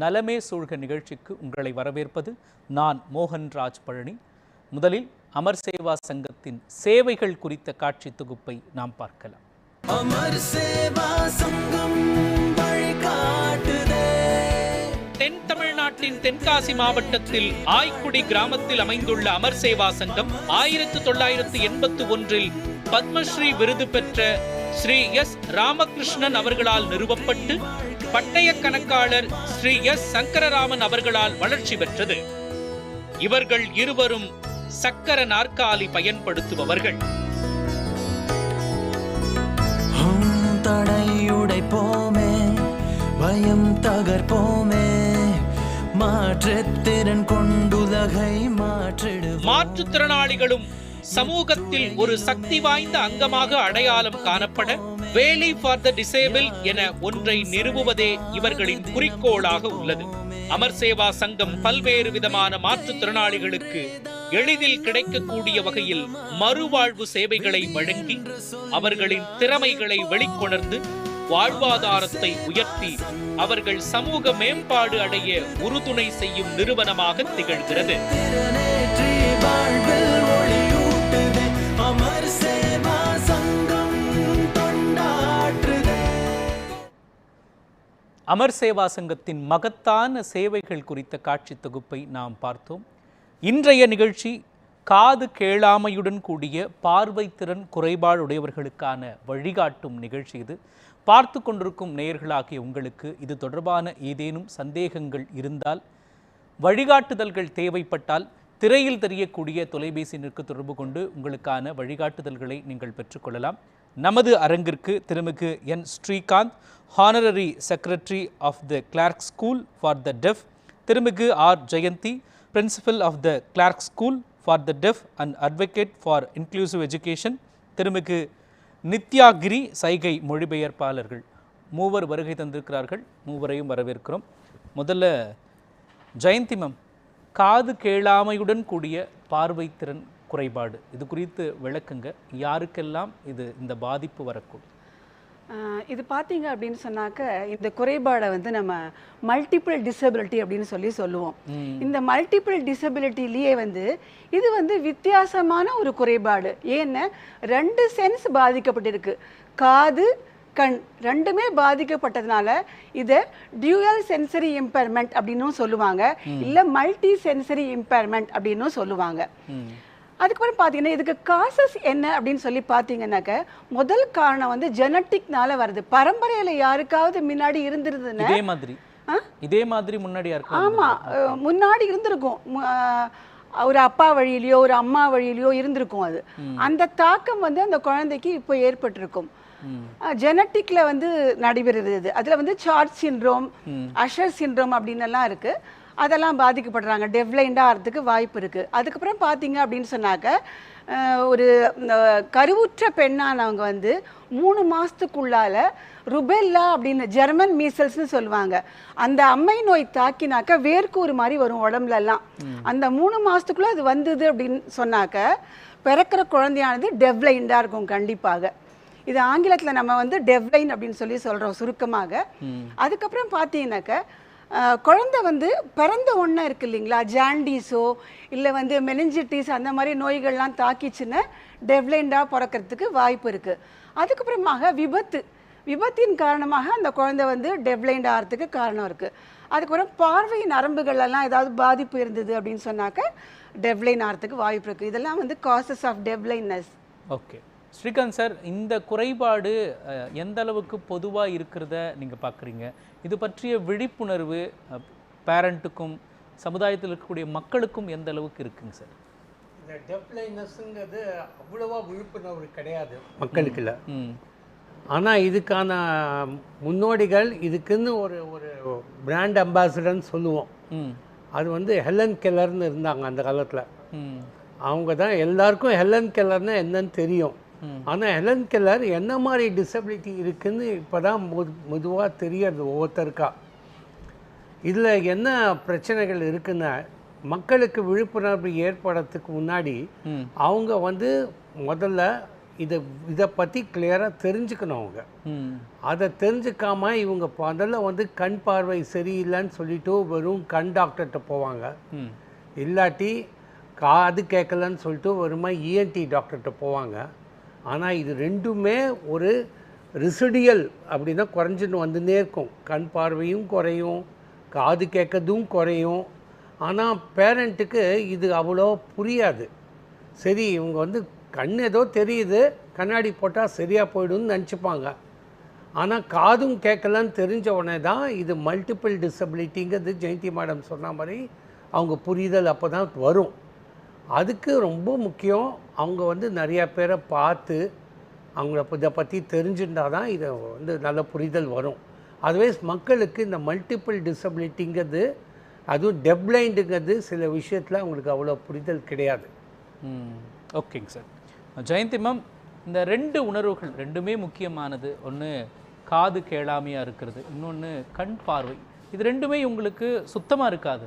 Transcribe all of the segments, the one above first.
நலமே சூழ்க நிகழ்ச்சிக்கு உங்களை வரவேற்பது நான் மோகன்ராஜ் பழனி. முதலில் அமர் சேவா சங்கத்தின் சேவைகள் குறித்த காட்சி தொகுப்பை நாம் பார்க்கலாம். அமர் சேவா சங்கம் தென் தமிழ்நாட்டின் தென்காசி மாவட்டத்தில் ஆய்க்குடி கிராமத்தில் அமைந்துள்ள அமர் சேவா சங்கம் ஆயிரத்து தொள்ளாயிரத்து எண்பத்து ஒன்றில் பத்மஸ்ரீ விருது பெற்ற ஸ்ரீ எஸ் ராமகிருஷ்ணன் அவர்களால் நிறுவப்பட்டு பட்டய கணக்காளர் ஸ்ரீ எஸ். சங்கரராமன் அவர்களால் வளர்ச்சி பெற்றது. இவர்கள் இருவரும் சக்கர நாற்காலி பயன்படுத்துபவர்கள். தடையுடைப்போமே பயம் தகர்ப்போமே மாற்றுத்திறன் கொண்டுலகை மாற்றிடுவோம். மாற்றுத்திறனாளிகளும் சமூகத்தில் ஒரு சக்தி வாய்ந்த அங்கமாக அடையாளம் காணப்பட வேலி ஃபார் த டிசேபிள் என ஒன்றை நிறுவுவதே இவர்களின் குறிக்கோளாக உள்ளது. அமர் சேவா சங்கம் பல்வேறு விதமான மாற்றுத்திறனாளிகளுக்கு எளிதில் கிடைக்கக்கூடிய வகையில் மறுவாழ்வு சேவைகளை வழங்கி அவர்களின் திறமைகளை வெளிக்கொணர்ந்து வாழ்வாதாரத்தை உயர்த்தி அவர்கள் சமூக மேம்பாடு அடைய உறுதுணை செய்யும் நிறுவனமாக திகழ்கிறது. அமர் சேவா சங்கத்தின் மகத்தான சேவைகள் குறித்த காட்சி தொகுப்பை நாம் பார்த்தோம். இன்றைய நிகழ்ச்சி காது கேளாமையுடன் கூடிய பார்வைத்திறன் குறைபாடுடையவர்களுக்கான வழிகாட்டும் நிகழ்ச்சி இது. பார்த்து கொண்டிருக்கும் நேயர்களாகிய உங்களுக்கு இது தொடர்பான ஏதேனும் சந்தேகங்கள் இருந்தால் வழிகாட்டுதல்கள் தேவைப்பட்டால் திரையில் தெரியக்கூடிய தொலைபேசியினருக்கு தொடர்பு கொண்டு உங்களுக்கான வழிகாட்டுதல்களை நீங்கள் பெற்றுக்கொள்ளலாம். நமது அரங்கிற்கு திருமிகு N. Srikanth honorary secretary of the Clarke School for the Deaf திருமிகு R. Jayanthi principal of the Clarke School for the Deaf and advocate for inclusive education திருமிகு நித்யாகிரி சைகை மொழிபெயர்ப்பாளர்கள். மூவர் வருகை தந்திருக்கிறார்கள் மூவரையும் வரவேற்கிறோம். முதல்ல ஜெயந்தி மேம். காது கேளாமையுடன் கூடிய பார்வைத்திறன் குறைபாடு. இது குறித்து விளக்குங்க. யாருக்கெல்லாம் இது இந்த பாதிப்பு வரக்கூடும்? இது பார்த்தீங்க அப்படின்னு சொன்னாக்க இந்த குறைபாடை வந்து நம்ம மல்டிபிள் டிசபிலிட்டி அப்படின்னு சொல்லி சொல்லுவோம். இந்த மல்டிபிள் டிசபிலிட்டிலேயே வந்து இது வந்து வித்தியாசமான ஒரு குறைபாடு. ஏன்னா ரெண்டு சென்ஸ் பாதிக்கப்பட்டிருக்கு. காது கண் ரெண்டுமே பாதிக்கப்பட்டதுனால இதை டியூயல் சென்சரி இம்பேர்மெண்ட் அப்படின்னும் சொல்லுவாங்க. இல்லை மல்டி சென்சரி இம்பேர்மெண்ட் அப்படின்னும் சொல்லுவாங்க. அதுக்கப்புறம் பார்த்தீங்கன்னா இதுக்கு காசஸ் என்ன அப்படின்னு சொல்லி பார்த்தீங்கன்னாக்க முதல் காரணம் வந்து ஜெனட்டிக்னால வருது. பரம்பரையில் யாருக்காவது முன்னாடி இருந்திருந்ததுன்னா இதே மாதிரி. இதே மாதிரி முன்னாடி யாருக்கும் ஆமா. அஹ், முன்னாடி இருந்திருக்கும். ஒரு அப்பா வழியிலயோ ஒரு அம்மா வழியிலயோ இருந்திருக்கும் அது. அந்த தாக்கம் வந்து அந்த குழந்தைக்கு இப்போ ஏற்பட்டிருக்கும். ஜெனட்டிக்ல வந்து நடைபெறுது இது அதுல வந்து சார்ட் சின்ரோம் அஷர் சின்ரோம் அப்படின்னு எல்லாம் இருக்கு. அதெல்லாம் பாதிக்கப்படுறாங்க. டெவ்லைண்டா ஆகிறதுக்கு வாய்ப்பு இருக்கு. அதுக்கப்புறம் பார்த்தீங்க அப்படின்னு சொன்னாக்க ஒரு கருவுற்ற பெண்ணானவங்க வந்து மூணு மாசத்துக்குள்ளால ருபெல்லா அப்படின்னு ஜெர்மன் மீசல்ஸ்னு சொல்லுவாங்க. அந்த அம்மை நோய் தாக்கினாக்க வேர்க்கூறு மாதிரி வரும் உடம்புல எல்லாம் அந்த மூணு மாசத்துக்குள்ள அது வந்தது அப்படின்னு சொன்னாக்க பிறக்கிற குழந்தையானது டெவ்லைண்டா இருக்கும் கண்டிப்பாக. இது ஆங்கிலத்துல நம்ம வந்து டெவ்லைன் அப்படின்னு சொல்லி சொல்றோம் சுருக்கமாக. அதுக்கப்புறம் பார்த்தீங்கன்னாக்க குழந்தை வந்து பிறந்த ஒன்றா இருக்கு இல்லைங்களா? ஜாண்டிஸோ இல்லை வந்து மெனிஞ்சிட்டிஸ் அந்த மாதிரி நோய்கள்லாம் தாக்கிச்சுன்னா டெவ்லைண்டாக பிறக்கிறதுக்கு வாய்ப்பு இருக்கு. அதுக்கப்புறமாக விபத்து. விபத்தின் காரணமாக அந்த குழந்தை வந்து டெவ்லைண்ட் ஆகிறதுக்கு காரணம் இருக்கு. அதுக்கப்புறம் பார்வை நரம்புகள் எல்லாம் ஏதாவது பாதிப்பு இருந்தது அப்படின்னு சொன்னாக்க டெவ்லைன் ஆகிறதுக்கு வாய்ப்பு இருக்கு. இதெல்லாம் வந்து causes of deafness okay Srikanth sir இந்த குறைபாடு எந்த அளவுக்கு பொதுவாக இருக்கிறத நீங்கள் பார்க்குறீங்க இது பற்றிய விழிப்புணர்வு பேரண்ட்டுக்கும் சமுதாயத்தில் இருக்கக்கூடிய மக்களுக்கும் எந்த அளவுக்கு இருக்குங்க சார்? இந்த டெப்லைனஸ்ங்கிறது அவ்வளவா விழிப்புணர்வு கிடையாது மக்களுக்குள்ள ம் ஆனால் இதுக்கான முன்னோடிகள் இதுக்குன்னு ஒரு ஒரு பிராண்ட் அம்பாசிடர்னு சொல்லுவோம். ம். அது வந்து ஹெலன் கெல்லர்னு இருந்தாங்க அந்த காலத்தில். அவங்க தான் எல்லாருக்கும் ஹெலன் கெல்லர்னா என்னன்னு தெரியும். ஆனால் ஹெலன் கெல்லர் என்ன மாதிரி டிசபிலிட்டி இருக்குன்னு இப்போ தான் மெதுவாக தெரியறது ஒவ்வொருத்தருக்கா. இதில் என்ன பிரச்சனைகள் இருக்குன்னா மக்களுக்கு விழிப்புணர்வு ஏற்படுறதுக்கு முன்னாடி அவங்க வந்து முதல்ல இதை இதை பற்றி கிளியராக தெரிஞ்சுக்கணும் அவங்க. அதை தெரிஞ்சுக்காம இவங்க முதல்ல வந்து கண் பார்வை சரியில்லைன்னு சொல்லிட்டு வெறும் கண் டாக்டர்கிட்ட போவாங்க. இல்லாட்டி காது கேட்கலன்னு சொல்லிட்டு வெறுமா இஎன்டி டாக்டர்கிட்ட போவாங்க. ஆனால் இது ரெண்டுமே ஒரு ரிசிடியல் அப்படின்னா குறைஞ்சின்னு வந்துன்னே இருக்கும். கண் பார்வையும் குறையும் காது கேட்கறதும் குறையும். ஆனால் பேரண்ட்டுக்கு இது அவ்வளோ புரியாது. சரி இவங்க வந்து கண் ஏதோ தெரியுது கண்ணாடி போட்டால் சரியாக போயிடும்னு நினச்சிப்பாங்க. ஆனால் காதும் கேட்கலன்னு தெரிஞ்ச உடனே தான் இது மல்டிபிள் டிசபிலிட்டிங்கிறது ஜெயந்தி மேடம் சொன்ன மாதிரி அவங்க புரிதல் அப்போ தான் வரும். அதுக்கு ரொம்ப முக்கியம் அவங்க வந்து நிறையா பேரை பார்த்து அவங்கள இதை பற்றி தெரிஞ்சுட்டா தான் இதை வந்து நல்ல புரிதல் வரும். அதுவே மக்களுக்கு இந்த மல்டிபிள் டிசபிலிட்டிங்கிறது அதுவும் டெப்ளைண்டுங்கிறது சில விஷயத்தில் அவங்களுக்கு அவ்வளோ புரிதல் கிடையாது. ம் ஓகேங்க சார். ஜெயந்தி மேம் இந்த ரெண்டு உணர்வுகள் ரெண்டுமே முக்கியமானது. ஒன்று காது கேளாமையாக இருக்கிறது இன்னொன்று கண் பார்வை. இது ரெண்டுமே உங்களுக்கு சுத்தமாக இருக்காது?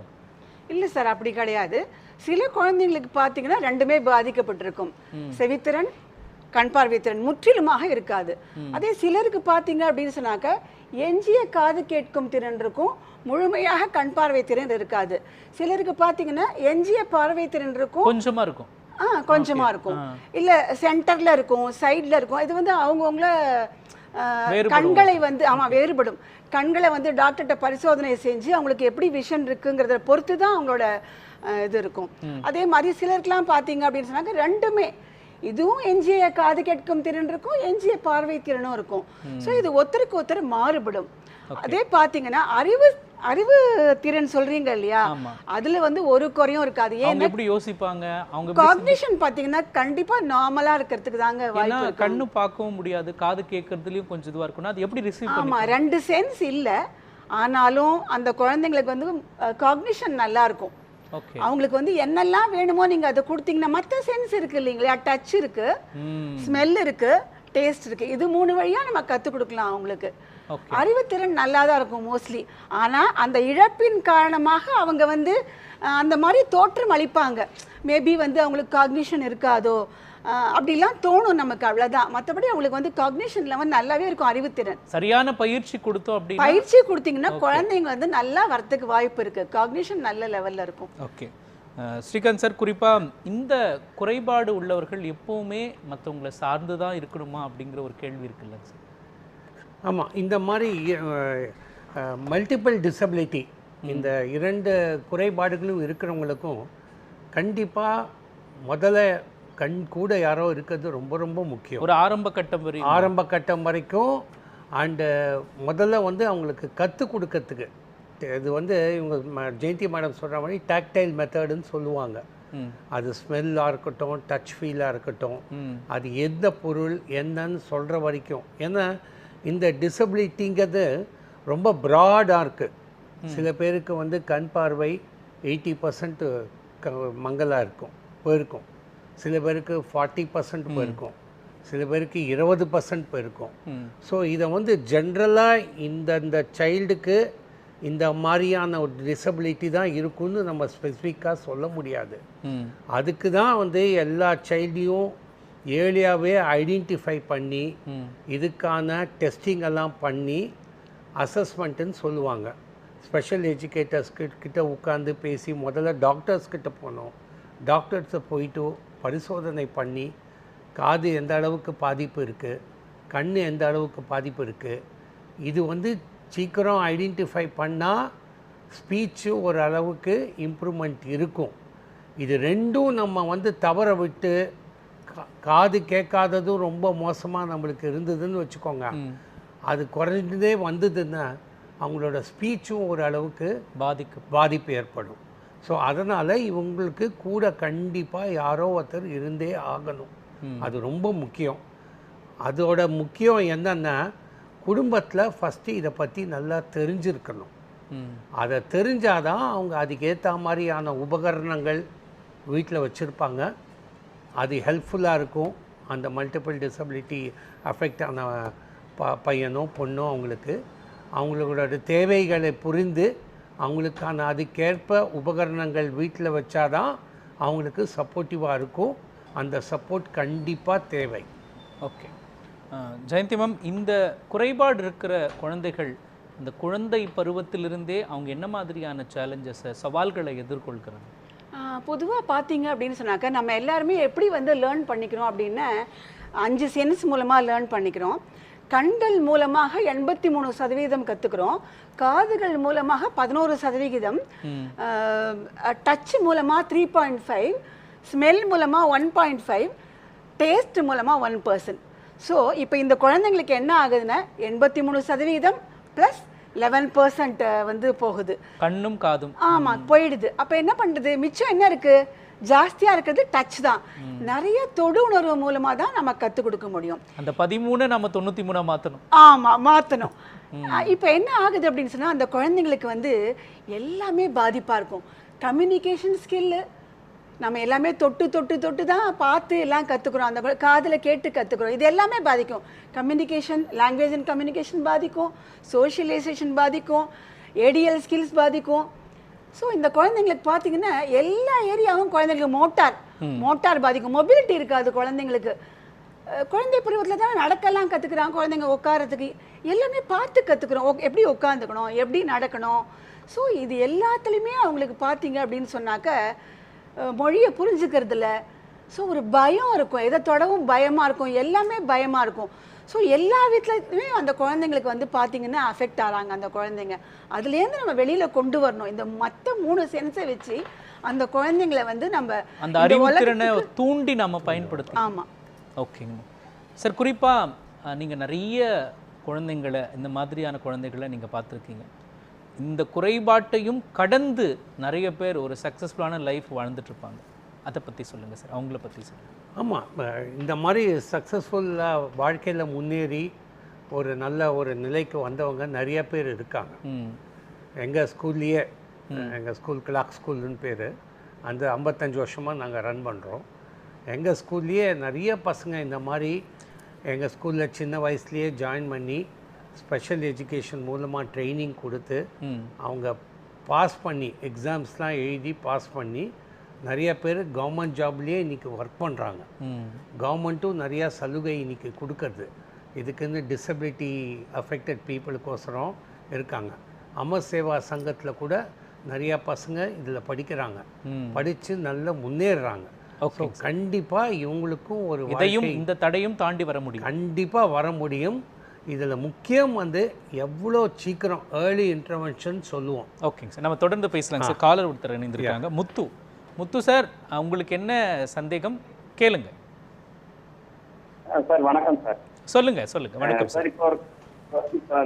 இல்லை சார் அப்படி கிடையாது. சில குழந்தைங்களுக்கு பார்த்தீங்கன்னா ரெண்டுமே பாதிக்கப்பட்டிருக்கும். செவித்திறன் கண் பார்வை திறன் முற்றிலுமாக இருக்காது. அதே சிலருக்கு பார்த்தீங்க அப்படின்னு சொன்னாக்க எஞ்சிய காது கேட்கும் திறன் இருக்கும் முழுமையாக கண் பார்வை திறன் இருக்காது. சிலருக்கு பார்த்தீங்கன்னா எஞ்சிய பார்வை திறன் இருக்கும். கொஞ்சமாக இருக்கும். ஆ கொஞ்சமா இருக்கும். இல்ல சென்டர்ல இருக்கும் சைடுல இருக்கும். இது வந்து அவங்கவுங்கள. கண்களை வந்து ஆமா வேறுபடும். கண்களை வந்து டாக்டர்கிட்ட பரிசோதனை செஞ்சு அவங்களுக்கு எப்படி விஷன் இருக்குங்கிறத பொறுத்து தான் அவங்களோட இது இருக்கும். அதே மாதிரி சிலருக்குலாம் பார்த்தீங்க அப்படின்னு சொன்னாக்க ரெண்டுமே. இதுவும் எஞ்சிய காது கேட்கும் திறன் இருக்கும் எஞ்சிய பார்வை திறனும் இருக்கும். ஸோ இது ஒருத்தருக்கு ஒருத்தர் மாறுபடும். அதே பார்த்தீங்கன்னா அறிவு அறிவு திறன் சொல்றீங்க இல்லையா. அதுல வந்து ஒரு குறையும் இருக்காது. ஏன் எப்படி யோசிப்பாங்க? அவங்க காக்னிஷன் பாத்தீங்கன்னா கண்டிப்பா நார்மலா இருக்கிறதுக்கு தாங்க வாய்ப்பு. கண்ணு பார்க்கவும் முடியாது காது கேட்கறதுலயும் கொஞ்சம் இதுவா இருக்கும்னா அது எப்படி ரிசீவ் ஆமா ரெண்டு சென்ஸ் இல்ல. ஆனாலும் அந்த குழந்தைங்களுக்கு வந்து காக்னிஷன் நல்லா இருக்கும். அவங்களுக்கு வந்து என்னெல்லாம் வேணுமோ நீங்க அதை கொடுத்தீங்கன்னா மத்த சென்ஸ் இருக்கு இல்லைங்களா? டச் இருக்கு ஸ்மெல் இருக்கு டேஸ்ட் இருக்கு. இது மூணு வழியா நம்ம கத்துக் கொடுக்கலாம் அவங்களுக்கு. அறிவுத்திறன் நல்லா தான் இருக்கும் மோஸ்ட்லி ஆனா அந்த இழப்பின் காரணமாக அவங்க வந்து அந்த மாதிரி தோற்றம் அளிப்பாங்க. மேபி வந்து அவங்களுக்கு காக்னிஷன் இருக்காதோ அப்படிலாம் தோணும் நமக்கு அவ்வளவுதான். மற்றபடி அவங்களுக்கு வந்து காக்னிஷன் லெவல் நல்லாவே இருக்கும் அறிவுத்திறன். சரியான பயிற்சி கொடுத்தோம் அப்படின்னா பயிற்சி கொடுத்தீங்கன்னா குழந்தைங்க வந்து நல்லா வரத்துக்கு வாய்ப்பு இருக்கு. காக்னிஷன் நல்ல லெவல்ல இருக்கும். ஓகே ஸ்ரீகாந்த் சார் குறிப்பாக இந்த குறைபாடு உள்ளவர்கள் எப்பவுமே மற்றவங்களை சார்ந்து தான் இருக்கணுமா அப்படிங்கிற ஒரு கேள்வி இருக்குல்ல சார் ஆமாம் இந்த மாதிரி மல்டிபிள் டிசபிலிட்டி இந்த இரண்டு குறைபாடுகளும் இருக்கிறவங்களுக்கும் கண்டிப்பாக முதல்ல கண் கூட யாரோ இருக்கிறது ரொம்ப ரொம்ப முக்கியம். ஒரு ஆரம்ப கட்டம் வரை ஆரம்ப கட்டம் வரைக்கும் அண்டு முதல்ல வந்து அவங்களுக்கு கற்றுக் கொடுக்கறதுக்கு. இது வந்து இவங்க ஜெயந்தி மேடம் சொல்கிற மாதிரி டாக்டைல் மெத்தடுன்னு சொல்லுவாங்க. அது ஸ்மெல்லாக இருக்கட்டும் டச் ஃபீலாக இருக்கட்டும். அது எந்த பொருள் என்னன்னு சொல்கிற வரைக்கும். ஏன்னா இந்த டிசபிலிட்டிங்கிறது ரொம்ப ப்ராடாக இருக்குது சில பேருக்கு வந்து கண் பார்வை எயிட்டி பர்சன்ட் க மங்கலாக இருக்கும் போயிருக்கும். சில பேருக்கு ஃபார்ட்டி பர்சன்ட் போயிருக்கும் சில பேருக்கு இருபது பர்சன்ட் போயிருக்கும் ஸோ இதை வந்து ஜென்ரலாக இந்த இந்த சைல்டுக்கு இந்த மாதிரியான ஒரு டிசபிலிட்டி தான் இருக்குன்னு நம்ம ஸ்பெசிஃபிக்காக சொல்ல முடியாது. அதுக்கு தான் வந்து எல்லா சைல்டையும் ஏர்லியாகவே ஐடென்டிஃபை பண்ணி இதுக்கான டெஸ்டிங் எல்லாம் பண்ணி அசஸ்மெண்ட்டுன்னு சொல்லுவாங்க. ஸ்பெஷல் எஜுகேட்டர்ஸ் கிட்ட உட்காந்து பேசி முதல்ல டாக்டர்ஸ் கிட்ட போனோம். டாக்டர்ஸை போயிட்டு பரிசோதனை பண்ணி காது எந்த அளவுக்கு பாதிப்பு இருக்குது கண் எந்த அளவுக்கு பாதிப்பு இருக்குது இது வந்து சீக்கிரம் ஐடென்டிஃபை பண்ணால் ஸ்பீச்சு ஒரு அளவுக்கு இம்ப்ரூவ்மெண்ட் இருக்கும். இது ரெண்டும் நம்ம வந்து தவற விட்டு கா- காது கேட்காததும் ரொம்ப மோசமாக நம்மளுக்கு இருந்ததுன்னு வச்சுக்கோங்க. அது குறைஞ்சதே வந்ததுன்னா அவங்களோட ஸ்பீச்சும் ஒரு அளவுக்கு பாதிக்கும். பாதிப்பு ஏற்படும். ஸோ அதனால் இவங்களுக்கு கூட கண்டிப்பாக யாரோ ஒருத்தர் இருந்தே ஆகணும். அது ரொம்ப முக்கியம். அதோட முக்கியம் என்னன்னா குடும்பத்தில் ஃபஸ்ட்டு இதை பற்றி நல்லா தெரிஞ்சிருக்கணும். அதை தெரிஞ்சாதான் அவங்க அதுக்கேற்ற மாதிரியான உபகரணங்கள் வீட்டில் வச்சுருப்பாங்க. அது ஹெல்ப்ஃபுல்லாக இருக்கும். அந்த மல்டிபிள் டிசபிலிட்டி அஃபெக்ட் ஆன ப பையனோ பொண்ணோ அவங்களுக்கு. அவங்களோட தேவைகளை புரிந்து அவங்களுக்கான அதுக்கேற்ப உபகரணங்கள் வீட்டில் வச்சாதான் அவங்களுக்கு சப்போர்ட்டிவாக இருக்கும். அந்த சப்போர்ட் கண்டிப்பாக தேவை. ஓகே. ஜெயந்தி மேம் இந்த குறைபாடு இருக்கிற குழந்தைகள் இந்த குழந்தை பருவத்திலிருந்தே அவங்க என்ன மாதிரியான சேலஞ்சஸை சவால்களை எதிர்கொள்கிறாங்க பொதுவாக பார்த்தீங்க அப்படின்னு சொன்னாக்க நம்ம எல்லாருமே எப்படி வந்து லேர்ன் பண்ணிக்கிறோம் அப்படின்னா அஞ்சு சென்ஸ் மூலமாக லேர்ன் பண்ணிக்கிறோம். கண்கள் மூலமாக எண்பத்தி மூணு சதவீதம் கற்றுக்குறோம் காதுகள் மூலமாக பதினோரு சதவிகிதம். டச் மூலமாக த்ரீ பாயிண்ட் ஃபைவ் ஸ்மெல் மூலமாக ஒன் பாயிண்ட் ஃபைவ் டேஸ்ட் மூலமாக ஒன் பர்சன்ட் ஸோ இப்போ இந்த குழந்தைங்களுக்கு என்ன ஆகுதுன்னா எண்பத்தி மூணு சதவீதம் ப்ளஸ் லெவன் பர்சன்ட் வந்து போகுது. கண்ணும் காதும். ஆமா போயிடுது. அப்ப என்ன பண்றது? மிச்சம் என்ன இருக்கு? ஜாஸ்தியா இருக்கிறது டச் தான். நிறைய தொடு உணர்வு மூலமா தான் நம்ம கத்து கொடுக்க முடியும். அந்த பதிமூணு நம்ம தொண்ணூற்றி மூணா மாற்றணும் ஆமா மாத்தணும். அஹ் இப்ப என்ன ஆகுது அப்படின்னு சொன்னா அந்த குழந்தைங்களுக்கு வந்து எல்லாமே பாதிப்பா இருக்கும். கம்யூனிகேஷன் ஸ்கில்லு நம்ம எல்லாமே தொட்டு தொட்டு தொட்டு தான் பார்த்து எல்லாம் கத்துக்கிறோம். அந்த காதுல கேட்டு கத்துக்கிறோம். இது எல்லாமே பாதிக்கும். கம்யூனிகேஷன் லாங்குவேஜ் அண்ட் கம்யூனிகேஷன் பாதிக்கும். சோஷியலைசேஷன் பாதிக்கும். ஏடிஎல் ஸ்கில்ஸ் பாதிக்கும். ஸோ இந்த குழந்தைங்களுக்கு பார்த்தீங்கன்னா எல்லா ஏரியாவும் குழந்தைங்களுக்கு மோட்டார். மோட்டார் பாதிக்கும். மொபிலிட்டி இருக்காது குழந்தைங்களுக்கு. குழந்தை பருவத்தில் தான் நடக்கலாம் கற்றுக்குறாங்க குழந்தைங்க உட்காரத்துக்கு எல்லாமே பார்த்து கற்றுக்குறோம் எப்படி உட்காந்துக்கணும் எப்படி நடக்கணும்? ஸோ இது எல்லாத்துலேயுமே அவங்களுக்கு பார்த்தீங்க அப்படின்னு சொன்னாக்க மொழியை புரிஞ்சுக்கிறதுல ஸோ ஒரு பயம் இருக்கும். எதை தொடவும் பயமாக இருக்கும். எல்லாமே பயமாக இருக்கும். ஸோ எல்லா வீட்லையுமே அந்த குழந்தைங்களுக்கு வந்து பார்த்தீங்கன்னா அஃபெக்ட் ஆகிறாங்க அந்த குழந்தைங்க. அதுலேருந்து நம்ம வெளியில் கொண்டு வரணும். இந்த மற்ற மூணு சென்ஸை வச்சு அந்த குழந்தைங்களை வந்து நம்ம அந்த அறிவுத்திறனை தூண்டி நம்ம பயன்படுத்தி. ஆமா. ஓகேங்க. சார் குறிப்பாக நீங்கள் நிறைய குழந்தைங்களை இந்த மாதிரியான குழந்தைகளை நீங்கள் பார்த்துருக்கீங்க. இந்த குறைபாட்டையும் கடந்து நிறைய பேர் ஒரு சக்ஸஸ்ஃபுல்லான லைஃப் வாழ்ந்துட்டு இருப்பாங்க. அதை பற்றி சொல்லுங்கள் சார். அவங்கள பற்றி சொல்லுங்கள் ஆமாம் இந்த மாதிரி சக்ஸஸ்ஃபுல்லாக வாழ்க்கையில் முன்னேறி ஒரு நல்ல ஒரு நிலைக்கு வந்தவங்க நிறைய பேர் இருக்காங்க. எங்கள் ஸ்கூல்லையே எங்கள் ஸ்கூல் கிளாக் ஸ்கூல்னு பேர். அந்த ஐம்பத்தஞ்சு வருஷமாக நாங்கள் ரன் பண்ணுறோம் எங்கள் ஸ்கூல்லையே நிறைய பசங்க இந்த மாதிரி எங்கள் ஸ்கூலில் சின்ன வயசுலேயே ஜாயின் பண்ணி ஸ்பெஷல் எஜுகேஷன் மூலமாக ட்ரைனிங் கொடுத்து அவங்க பாஸ் பண்ணி எக்ஸாம்ஸ்லாம் எழுதி பாஸ் பண்ணி நிறைய பேர் கவர்மெண்ட் ஜாப்லேயே இன்றைக்கி ஒர்க் பண்ணுறாங்க கவர்மெண்ட்டும் நிறையா சலுகை இன்னைக்கு கொடுக்கறது. இதுக்குன்னு டிசபிலிட்டி அஃபெக்டட் பீப்புளுக்கோசரம் இருக்காங்க. அமர் சேவா சங்கத்தில் கூட நிறையா பசங்க இதில் படிக்கிறாங்க. படித்து நல்லா முன்னேறுறாங்க. ஸோ கண்டிப்பாக இவங்களுக்கும் ஒரு இதையும் இந்த தடையும் தாண்டி வர முடியும். கண்டிப்பாக வர முடியும். இதில் முக்கியம் வந்து எவ்வளோ சீக்கிரம் ஏர்லி இன்டர்வென்ஷன் சொல்லுவோம். ஓகேங்க சார் நம்ம தொடர்ந்து பேசலாங்க சார் காலர் ஒருத்தர் இணைந்திருக்காங்க. முத்து. முத்து சார் உங்களுக்கு என்ன சந்தேகம்? கேளுங்க. சார் வணக்கம் சார். சொல்லுங்க சொல்லுங்க. வணக்கம் சார் இப்போ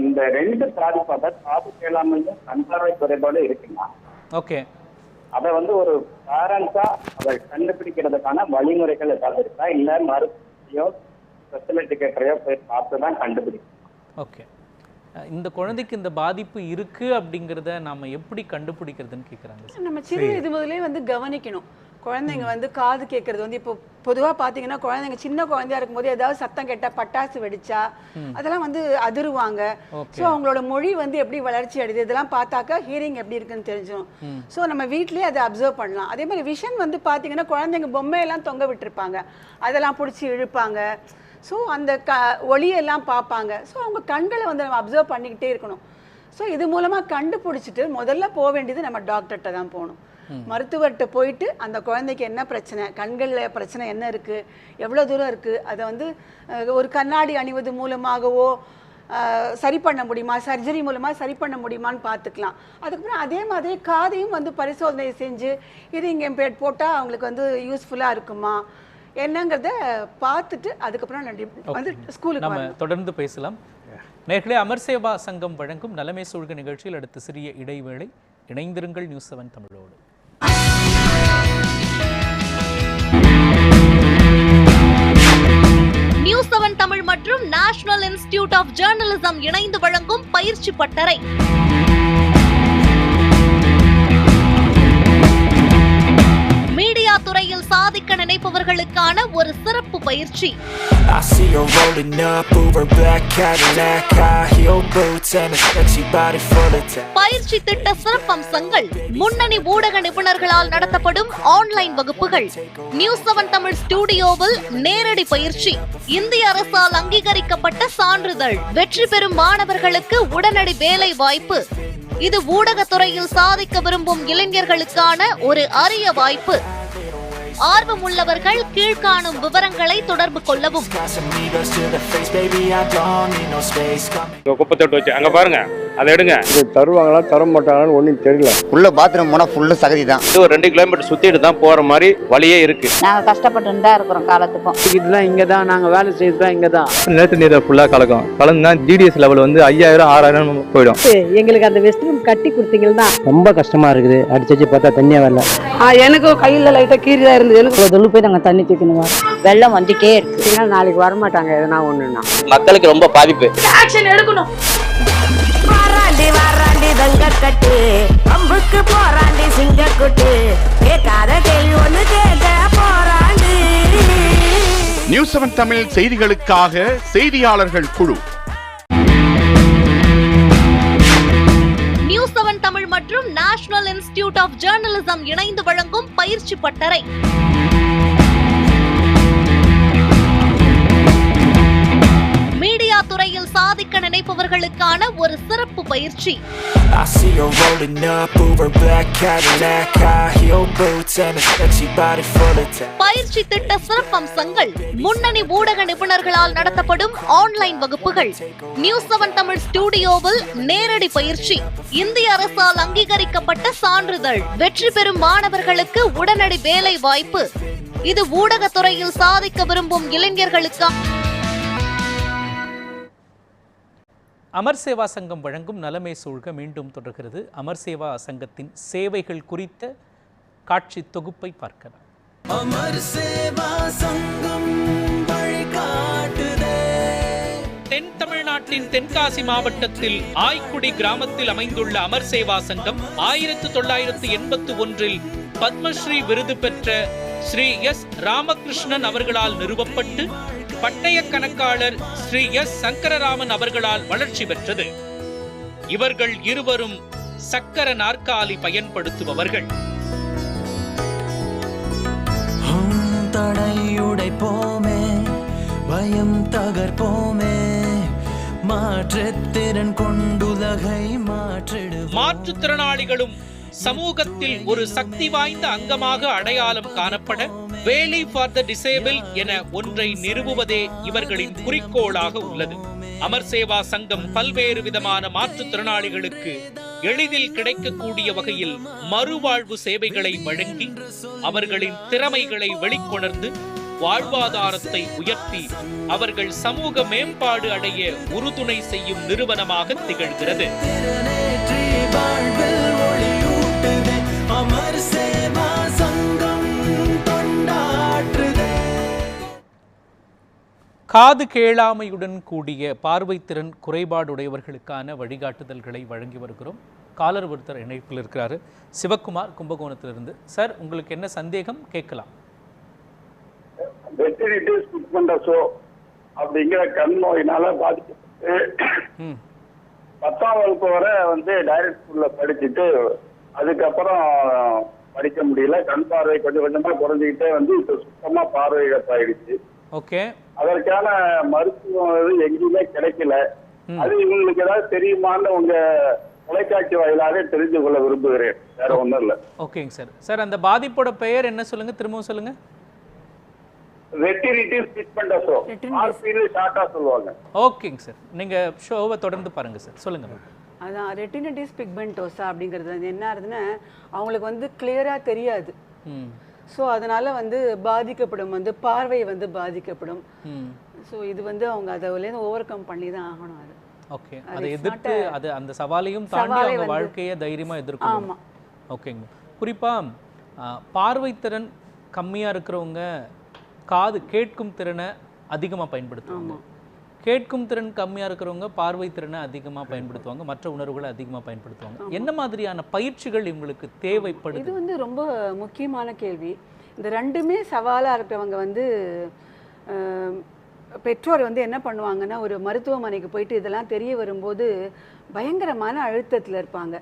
இந்த ரெண்டு பாதிப்பாக காது கேளாமையும் கண் பார்வை குறைபாடு இருக்குங்க ஓகே. அதை வந்து ஒரு பேரண்ட்ஸா அதை கண்டுபிடிக்கிறதுக்கான வழிமுறைகள் ஏதாவது இருக்கா? இல்ல மருத்துவத்தையோ ஸ்பெஷலிட்டி கேட்டரையோ போய் பார்த்து தான் கண்டுபிடிக்கணும். ஓகே. இந்த குழந்தைக்கு இந்த பாதிப்பு இருக்கு அப்படிங்கிறத நாம எப்படி கண்டுபிடிக்கிறதுன்னு கேட்குறாங்க நம்ம சிறு இது முதலே வந்து கவனிக்கணும். குழந்தைங்க வந்து காது கேட்கறது வந்து இப்போ பொதுவா பாத்தீங்கன்னா குழந்தைங்க சின்ன குழந்தையா இருக்கும்போது ஏதாவது சத்தம் கேட்டா பட்டாசு வெடிச்சா அதெல்லாம் வந்து அதிருவாங்க. ஸோ அவங்களோட மொழி வந்து எப்படி வளர்ச்சி அடையுது இதெல்லாம் பார்த்தாக்கா ஹியரிங் எப்படி இருக்குன்னு தெரிஞ்சிடும் ஸோ நம்ம வீட்லயே அதை அப்சர்வ் பண்ணலாம். அதே மாதிரி விஷன் வந்து பாத்தீங்கன்னா குழந்தைங்க பொம்மையெல்லாம் தொங்க விட்டுருப்பாங்க. அதெல்லாம் பிடிச்சி இழுப்பாங்க. ஸோ அந்த க ஒளியெல்லாம் பார்ப்பாங்க. ஸோ அவங்க கண்களை வந்து நம்ம அப்சர்வ் பண்ணிக்கிட்டே இருக்கணும். ஸோ இது மூலமா கண்டுபிடிச்சிட்டு முதல்ல போக வேண்டியது நம்ம டாக்டர்கிட்ட தான் போகணும். மருத்துவர்கிட்ட போயிட்டு அந்த குழந்தைக்கு என்ன பிரச்சனை கண்களில் பிரச்சனை என்ன இருக்கு எவ்வளோ தூரம் இருக்கு அதை வந்து ஒரு கண்ணாடி அணிவது மூலமாகவோ சரி பண்ண முடியுமா சர்ஜரி மூலமா சரி பண்ண முடியுமான்னு பார்த்துக்கலாம். அதுக்கப்புறம் அதே மாதிரி காதையும் வந்து பரிசோதனை செஞ்சு இது இங்கே பேட் போட்டால் அவங்களுக்கு வந்து யூஸ்ஃபுல்லாக இருக்குமா என்னங்கிறத பார்த்துட்டு அதுக்கப்புறம் நான் வந்து ஸ்கூலுக்கு நம்ம தொடர்ந்து பேசலாம். நேர்களே அமர் சேவா சங்கம் வழங்கும் நலமே சூழ்க நிகழ்ச்சியில் அடுத்த சிறிய இடைவேளை இணைந்திருங்கள் நியூஸ் செவன் தமிழோடு. நியூஸ் செவன் தமிழ் மற்றும் நேஷனல் இன்ஸ்டிடியூட் ஆஃப் ஜேர்னலிசம் இணைந்து வழங்கும் பயிற்சி பட்டறை. துறையில் சாதிக்க நினைப்பவர்களுக்கான ஒரு சிறப்பு பயிற்சி. பயிற்சி திட்ட சிறப்பம்சங்கள். முன்னணி ஊடக நிபுணர்களால் நடத்தப்படும் ஆன்லைன் வகுப்புகள். நியூஸ் செவன் தமிழ் ஸ்டுடியோவில் நேரடி பயிற்சி. இந்திய அரசால் அங்கீகரிக்கப்பட்ட சான்றிதழ். வெற்றி பெறும் மாணவர்களுக்கு உடனடி வேலை வாய்ப்பு இது ஊடகத்துறையில் சாதிக்க விரும்பும் இளைஞர்களுக்கான ஒரு அரிய வாய்ப்பு. ஆர்வமுள்ளவர்கள் கீழ்காணும் விவரங்களை தொடர்பு கொள்ளவும். Got some egos to the face, baby, I don't need no space. Come இங்க குப்பை தொட்டு வச்சு அங்க பாருங்க. அதை எடுங்க. இது தருவாங்களா தர மாட்டாங்களான்னு ஒன்றும் தெரியல. உள்ள பாத்ரூம் போனால் ஃபுல்லு சகதி தான் இது ஒரு ரெண்டு கிலோமீட்டர் சுத்திட்டு தான் போற மாதிரி வழியே இருக்கு. நாங்கள் கஷ்டப்பட்டு தான் இருக்கிறோம் காலத்துக்கும். இதெல்லாம் இங்கே தான் நாங்கள் வேலை செய்யறது தான் இங்கே தான் நிலத்து நீரை ஃபுல்லாக கலக்கும். கலந்துனா ஜிடிஎஸ் லெவல் வந்து ஐயாயிரம் ஆறாயிரம் போயிடும். எங்களுக்கு அந்த வெஸ்ட் ரூம் கட்டி கொடுத்தீங்கன்னா ரொம்ப கஷ்டமா இருக்குது. அடிச்சு பார்த்தா தண்ணியா வரல. எனக்கும் கையில் லைட்டாக கீறி தான் இருந்தது. எனக்கு தொழில் போய் நாங்கள் தண்ணி தூக்கணும் வெள்ளம் வந்துட்டே இருக்கு. நாளைக்கு வரமாட்டாங்க எதனா ஒன்றுனா மக்களுக்கு ரொம்ப பாதிப்பு. வாராண்டி வாராண்டி தங்க கட்டு அம்புக்கு போராண்டி சிங்க குட்டு கேட்காத கேள்வி ஒன்று கேட்க போராண்டி நியூஸ் செவன் தமிழ் செய்திகளுக்காக செய்தியாளர்கள் குழு. நியூஸ் செவன் தமிழ் மற்றும் நேஷனல் இன்ஸ்டிடியூட் ஆஃப் ஜேர்னலிசம் இணைந்து வழங்கும் பயிற்சி பட்டறை. சாதிக்க நினைப்பவர்களுக்கான ஒரு சிறப்பு பயிற்சி. பயிற்சி திட்ட சிறப்பம்சங்கள். முன்னணி ஊடக நிபுணர்களால் நடத்தப்படும் ஆன்லைன் வகுப்புகள். நியூஸ் செவன் தமிழ் ஸ்டுடியோவில் நேரடி பயிற்சி. இந்திய அரசால் அங்கீகரிக்கப்பட்ட சான்றிதழ். வெற்றி பெறும் மாணவர்களுக்கு உடனடி வேலை வாய்ப்பு. இது ஊடகத்துறையில் சாதிக்க விரும்பும் இளைஞர்களுக்கு அமர் சேவா சங்கம் வழங்கும் நலமே சூழ்க மீண்டும் தொடர்கிறது. அமர் சேவா சங்கத்தின் சேவைகள் குறித்த காட்சி தொகுப்பை பார்க்கலாம். அமர் சேவா சங்கம் தென் தமிழ்நாட்டின் தென்காசி மாவட்டத்தில் ஆய்க்குடி கிராமத்தில் அமைந்துள்ள அமர் சேவா சங்கம் ஆயிரத்து தொள்ளாயிரத்து எண்பத்து ஒன்றில் பத்மஸ்ரீ விருது பெற்ற ஸ்ரீ எஸ் ராமகிருஷ்ணன் அவர்களால் நிறுவப்பட்டு பட்டய கணக்காளர் ஸ்ரீ எஸ். சங்கரராமன் அவர்களால் வளர்ச்சி பெற்றது. இவர்கள் இருவரும் சக்கர நாற்காலி பயன்படுத்துபவர்கள். ஹம், தடையுடைப்போமே பயம் தகர்ப்போமே மாற்றுத்திறன் கொண்டுலகை மாற்றிடுவோம். மாற்றுத்திறனாளிகளும் சமூகத்தில் ஒரு சக்தி வாய்ந்த அங்கமாக அடையாளம் காணப்பட வேலி ஃபார் த டிசேபிள் என ஒன்றை நிறுவுவதே இவர்களின் குறிக்கோளாக உள்ளது. அமர் சேவா சங்கம் பல்வேறு விதமான மாற்றுத்திறனாளிகளுக்கு எளிதில் கிடைக்கக்கூடிய வகையில் மறுவாழ்வு சேவைகளை வழங்கி அவர்களின் திறமைகளை வெளிக்கொணர்ந்து வாழ்வாதாரத்தை உயர்த்தி அவர்கள் சமூக மேம்பாடு அடைய உறுதுணை செய்யும் நிறுவனமாக திகழ்கிறது. காது கேளாமையுடன் கூடிய பார்வைத்திறன் குறைபாடுடையவர்களுக்கான வழிகாட்டுதல்களை வழங்கி வருகிறோம். காலர் ஒருத்தர் இணைப்பில் இருக்கிறாரு. சிவக்குமார் கும்பகோணத்திலிருந்து. சார் உங்களுக்கு என்ன சந்தேகம்? கேட்கலாம். அப்படிங்கிற கண் நோயினால பாதிக்கப்பட்டு பத்தாம் வகுப்பு வரை வந்து டைரக்ட் ஸ்கூல்ல படிச்சுட்டு அதுக்கப்புறம் படிக்க முடியல. கண் பார்வை கொஞ்சம் கொஞ்சமா குறைஞ்சிக்கிட்டே வந்து இப்ப சுத்தமா பார்வை இழப்பாயிடுச்சு. ஓகே. அதற்கான மருத்துவம் எங்கேயுமே கிடைக்கல. அது இவங்களுக்கு ஏதாவது தெரியுமான்னு உங்க தொலைக்காட்சி வாயிலாக தெரிந்து கொள்ள விரும்புகிறேன். வேற ஒண்ணும் இல்ல. ஓகேங்க சார். சார் அந்த பாதிப்போட பெயர் என்ன சொல்லுங்க? திரும்பவும் சொல்லுங்க. வெட்டிரிட்டிஸ் பிக்மெண்டஸோ ஆர்பின்னு ஷார்ட்டா சொல்லுவாங்க. ஓகேங்க சார். நீங்க ஷோவை தொடர்ந்து பாருங்க சார். சொல்லுங்க அதான் ரெட்டினடிஸ் பிக்மெண்டோசா அப்படிங்கிறது வந்து என்ன ஆகுதுன்னா அவங்களுக்கு வந்து கிளியராக தெரியாது. ஸோ அதனால வந்து பாதிக்கப்படும் வந்து பார்வை வந்து பாதிக்கப்படும். ஸோ இது வந்து அவங்க அதிலேருந்து ஓவர் கம் பண்ணி தான் ஆகணும் அது. ஓகே அது எதிர்த்து அது அந்த சவாலையும் தாண்டி அவங்க வாழ்க்கையை தைரியமா எதிர்க்கணும். ஆமா. ஓகேங்க குறிப்பா ஆ, பார்வைத்திறன் கம்மியா இருக்கிறவங்க காது கேட்கும் திறனை அதிகமா பயன்படுத்துவாங்க. கேட்கும் திறன் கம்மியா இருக்கிறவங்க பார்வை திறனை அதிகமா பயன்படுத்துவாங்க. மற்ற உணர்வுகளை அதிகமா பயன்படுத்துவாங்க. என்ன மாதிரியான பயிற்சிகள் இவங்களுக்கு இது தேவைப்படுது வந்து ரொம்ப முக்கியமான கேள்வி. இந்த ரெண்டுமே சவாலாக இருக்கிறவங்க வந்து பெற்றோர் வந்து என்ன பண்ணுவாங்கன்னா ஒரு மருத்துவமனைக்கு போயிட்டு இதெல்லாம் தெரிய வரும்போது பயங்கரமான அழுத்தத்தில் இருப்பாங்க.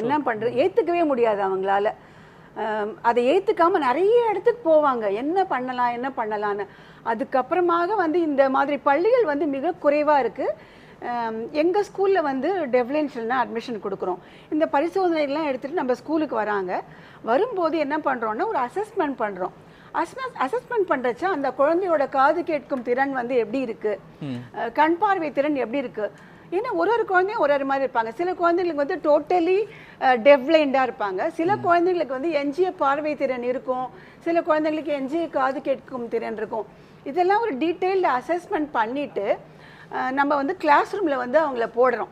என்ன பண்ணுறது ஏற்றுக்கவே முடியாது அவங்களால. அதை ஏற்றுக்காம நிறைய இடத்துக்கு போவாங்க. என்ன பண்ணலாம் என்ன பண்ணலான்னு அதுக்கப்புறமாக வந்து இந்த மாதிரி பள்ளிகள் வந்து மிக குறைவாக இருக்குது எங்கள் ஸ்கூலில் வந்து டெவலன்ஷியல்னா அட்மிஷன் கொடுக்குறோம். இந்த பரிசோதனைகள்லாம் எடுத்துகிட்டு நம்ம ஸ்கூலுக்கு வராங்க. வரும்போது என்ன பண்ணுறோன்னா ஒரு அசஸ்மெண்ட் பண்ணுறோம் அசஸ் அசஸ்மெண்ட் பண்ணுறச்ச அந்த குழந்தையோட காது கேட்கும் திறன் வந்து எப்படி இருக்குது கண் பார்வை திறன் எப்படி இருக்குது ஏன்னா ஒரு ஒரு குழந்தையும் ஒரு ஒரு மாதிரி இருப்பாங்க. சில குழந்தைங்களுக்கு வந்து டோட்டலி டெவ்லைண்டாக இருப்பாங்க. சில குழந்தைங்களுக்கு வந்து எஞ்சிய பார்வை திறன் இருக்கும். சில குழந்தைங்களுக்கு எஞ்சிய காது கேட்கும் திறன் இருக்கும். இதெல்லாம் ஒரு டீட்டெயில்டு அசஸ்மெண்ட் பண்ணிவிட்டு நம்ம வந்து கிளாஸ் ரூமில் வந்து அவங்கள போடுறோம்.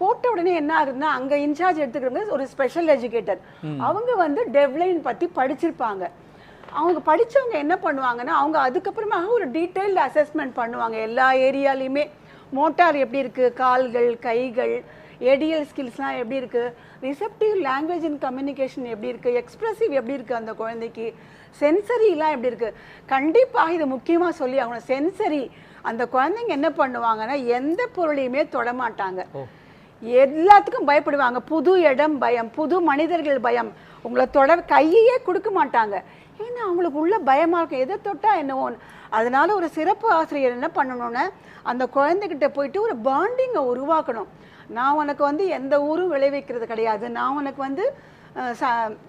போட்ட உடனே என்ன ஆகுதுன்னா அங்கே இன்சார்ஜ் எடுத்துக்கிறவங்க ஒரு ஸ்பெஷல் எஜுகேட்டர் அவங்க வந்து டெவ்லைன் பற்றி படிச்சிருப்பாங்க. அவங்க படிச்சவங்க என்ன பண்ணுவாங்கன்னா அவங்க அதுக்கப்புறமாக ஒரு டீட்டெயில்டு அசஸ்மெண்ட் பண்ணுவாங்க. எல்லா ஏரியாலையுமே மோட்டார் எப்படி இருக்குது கால்கள் கைகள் ஏடிஎல் ஸ்கில்ஸ்லாம் எப்படி இருக்குது ரிசப்டிவ் லாங்குவேஜ் அண்ட் கம்யூனிகேஷன் எப்படி இருக்குது எக்ஸ்பிரசிவ் எப்படி இருக்குது அந்த குழந்தைக்கு? சென்சரிலாம் எப்படி இருக்குது கண்டிப்பாக இது முக்கியமாக சொல்லி அவங்க சென்சரி அந்த குழந்தைங்க என்ன பண்ணுவாங்கன்னா எந்த பொருளையுமே தொடமாட்டாங்க எல்லாத்துக்கும் பயப்படுவாங்க. புது இடம் பயம் புது மனிதர்கள் பயம். உங்களை தொட கையே கொடுக்க மாட்டாங்க. ஏன்னா அவங்களுக்கு உள்ள பயமா இருக்கும். எதை தொட்டா என்னவோ அதனால ஒரு சிறப்பு ஆசிரியர் என்ன பண்ணணும்னா அந்த குழந்தைகிட்ட போயிட்டு ஒரு பாண்டிங்கை உருவாக்கணும். நான் உனக்கு வந்து எந்த ஊரும் விளைவிக்கிறது கிடையாது. நான் உனக்கு வந்து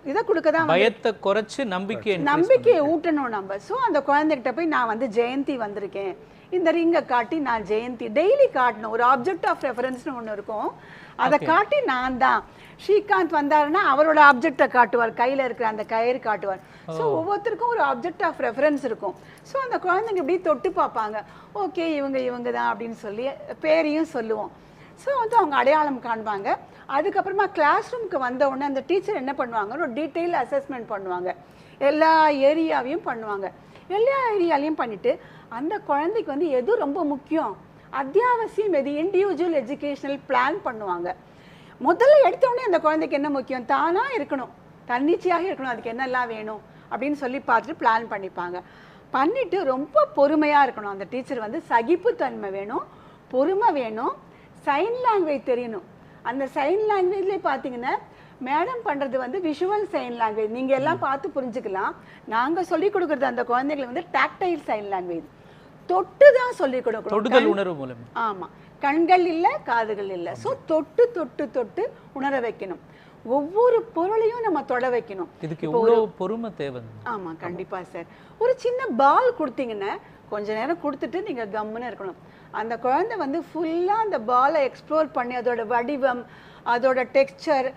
இதை கொடுக்க தான் பயத்தை குறைச்சு increase நம்பிக்கையை ஊட்டணும் நம்ம. ஸோ அந்த குழந்தைகிட்ட போய் நான் வந்து ஜெயந்தி வந்திருக்கேன். இந்த ரிங்கை காட்டி நான் ஜெயந்தி டெய்லி காட்டணும். ஒரு ஆப்ஜெக்ட் ஆஃப் ரெஃபரன்ஸ்னு ஒன்று இருக்கும். அதை காட்டி நான் தான். ஸ்ரீகாந்த் வந்தாருன்னா அவரோட ஆப்ஜெக்டை காட்டுவார். கையில் இருக்கிற அந்த கயிறு காட்டுவார். ஸோ ஒவ்வொருத்தருக்கும் ஒரு ஆப்ஜெக்ட் ஆஃப் ரெஃபரன்ஸ் இருக்கும். ஸோ அந்த குழந்தைங்க இப்படி தொட்டு பார்ப்பாங்க. ஓகே இவங்க இவங்க தான் அப்படின்னு சொல்லி பேரையும் சொல்லுவோம். ஸோ வந்து அவங்க அடையாளம் காண்பாங்க. அதுக்கப்புறமா கிளாஸ் ரூமுக்கு வந்த உடனே அந்த டீச்சர் என்ன பண்ணுவாங்க ஒரு டீட்டெயில் அசஸ்மெண்ட் பண்ணுவாங்க. எல்லா ஏரியாவையும் பண்ணுவாங்க. எல்லா ஏரியாலையும் பண்ணிட்டு அந்த குழந்தைக்கு வந்து எது ரொம்ப முக்கியம்? அத்தியாவசியம் எது? இண்டிவிஜுவல் எஜுகேஷனல் பிளான் பண்ணுவாங்க. முதல்ல எடுத்த உடனே அந்த குழந்தைக்கு என்ன முக்கியம்? தானாக இருக்கணும். தன்னிச்சையாக இருக்கணும். அதுக்கு என்னெல்லாம் வேணும்? அப்படின்னு சொல்லி பார்த்துட்டு பிளான் பண்ணிப்பாங்க. பண்ணிட்டு ரொம்ப பொறுமையாக இருக்கணும். அந்த டீச்சர் வந்து சகிப்புத்தன்மை வேணும் பொறுமை வேணும் சைன் லாங்குவேஜ் தெரியணும். அந்த சைன் லாங்குவேஜ்லேயே பார்த்தீங்கன்னா மேடம் பண்ணுறது வந்து விஷுவல் சைன் லாங்குவேஜ் நீங்கள் எல்லாம் பார்த்து புரிஞ்சுக்கலாம். நாங்கள் சொல்லிக் கொடுக்குறது அந்த குழந்தைங்களுக்கு வந்து டாக்டைல் சைன் லாங்குவேஜ் தொட்டு தான் சொல்லிக் கொடுக்கணும். தொடுதல் கண்கள் இல்ல காதுகள் இல்ல. சோ தொட்டு தொட்டு தொட்டு உணர வைக்கணும். ஒவ்வொரு பொருளையும் நம்ம தொட வைக்கணும். இதுக்கு இப்போ எவ்வளவு பொறுமை தேவை ஆமா கண்டிப்பா சார் ஒரு சின்ன பால் கொடுத்தீங்கன்னா கொஞ்ச நேரம் கொடுத்துட்டு நீங்க கம்முன்னு இருக்கணும். அந்த குழந்தை வந்து ஃபுல்லா அந்த பாலை எக்ஸ்ப்ளோர் பண்ணி அதோட வடிவம் அதோட டெக்ஸ்சர்